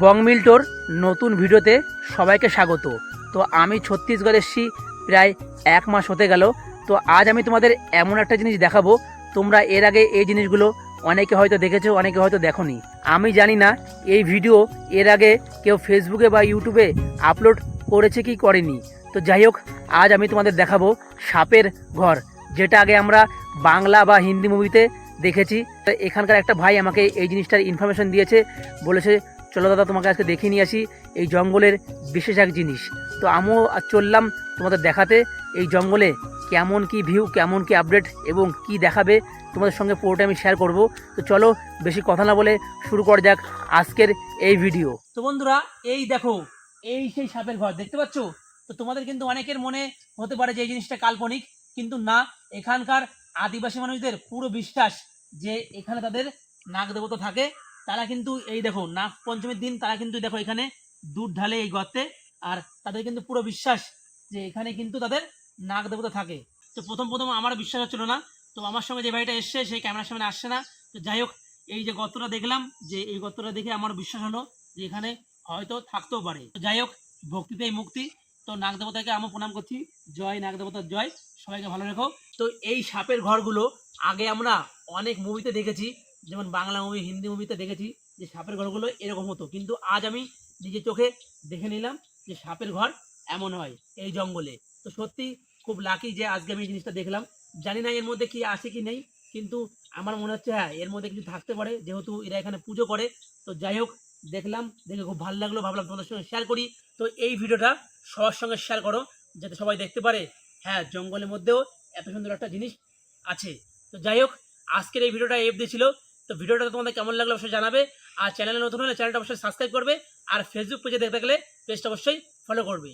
বংমিল্টোর নতুন ভিডিওতে সবাইকে স্বাগত। তো আমি ছত্তিশগড় এসেছি, প্রায় এক মাস হতে গেল। তো আজ আমি তোমাদের এমন একটা জিনিস দেখাবো। তোমরা এর আগে এই জিনিসগুলো অনেকে হয়তো দেখেছ, অনেকে হয়তো দেখোনি। আমি জানি না এই ভিডিও এর আগে কেউ ফেসবুকে বা ইউটিউবে আপলোড করেছে কি করেনি। তো যাই হোক, আজ আমি তোমাদের দেখাবো সাপের ঘর, যেটা আগে আমরা বাংলা বা হিন্দি মুভিতে দেখেছি। এখানকার একটা ভাই আমাকে এই জিনিসটার ইনফরমেশন দিয়েছে, বলেছে চলো দাদা, তোমাকে আজকে দেখিয়ে নিয়ে আসি এই জঙ্গলের বিশেষ এক জিনিস। তো আমিও চললাম তোমাদের দেখাতে এই জঙ্গলে কেমন কি ভিউ কেমন কি আপডেট এবং কি দেখাবে তোমাদের সঙ্গে পুরোটা আমি শেয়ার করব। তো চলো, বেশি কথা না বলে শুরু করা যাক আজকের এই ভিডিও তো বন্ধুরা, এই দেখো, এই সেই সাপের ঘর, দেখতে পাচ্ছ? তো তোমাদের কিন্তু অনেকের মনে হতে পারে যে এই জিনিসটা কাল্পনিক, কিন্তু না, এখানকার আদিবাসী মানুষদের পুরো বিশ্বাস যে এখানে তাদের নাগ দেবতা থাকে। তারা কিন্তু এই দেখো নাগ পঞ্চমীর দিন তারা কিন্তু দেখো এখানে দুধ ঢালে এই গর্তে আর তাদের কিন্তু পুরো বিশ্বাস যে এখানে কিন্তু তাদের নাগ দেবতা থাকে। তো প্রথম প্রথম আমার বিশ্বাস হচ্ছিল না, তো আমার সঙ্গে যে ভাইটা এসছে, সেই ক্যামেরার সামনে আসছে না। তো যাই হোক, এই যে গর্তটা দেখলাম, যে এই গর্তটা দেখে আমার বিশ্বাস হলো যে এখানে হয়তো থাকতেও পারে। তো যাই হোক ভক্তিতেই মুক্তি। তো নাগ দেবতাকে আমি প্রণাম করছি। জয় নাগ দেবতার জয়। সবাইকে ভালো রেখো। তো এই সাপের ঘরগুলো আগে আমরা অনেক মুভিতে দেখেছি। যেমন বাংলা মুভি হিন্দি মুভিতে দেখেছি যে সাপের ঘরগুলো এরকম হতো। কিন্তু আজ আমি নিজের চোখে দেখে নিলাম যে সাপের ঘর এমন হয় এই জঙ্গলে। তো সত্যি খুব লাকি যে আজকে আমি এই জিনিসটা দেখলাম। জানি না এর মধ্যে কি আছে কি নেই, কিন্তু আমার মনে হচ্ছে হ্যাঁ এর মধ্যে কিছু থাকতে পারে। যেহেতু এরা এখানে পুজো করে, তো যাই হোক, দেখলাম, দেখে খুব ভালো লাগল। ভাবলাম তোমাদের সঙ্গে শেয়ার করি। তো এই ভিডিওটা সবার সঙ্গে শেয়ার করো, যাতে সবাই দেখতে পারে হ্যাঁ জঙ্গলের মধ্যেও এত সুন্দর একটা জিনিস আছে। তো যাই হোক, আজকের এই ভিডিওটা এফ ছিল। তো ভিডিওটা তোমাদের কেমন লাগল অবশ্যই জানাবে। আর চ্যানেলে নতুন হলে চ্যানেলটা অবশ্যই সাবস্ক্রাইব করবে। আর ফেসবুক পেজে দেখতে গেলে পেজটা অবশ্যই ফলো করবে।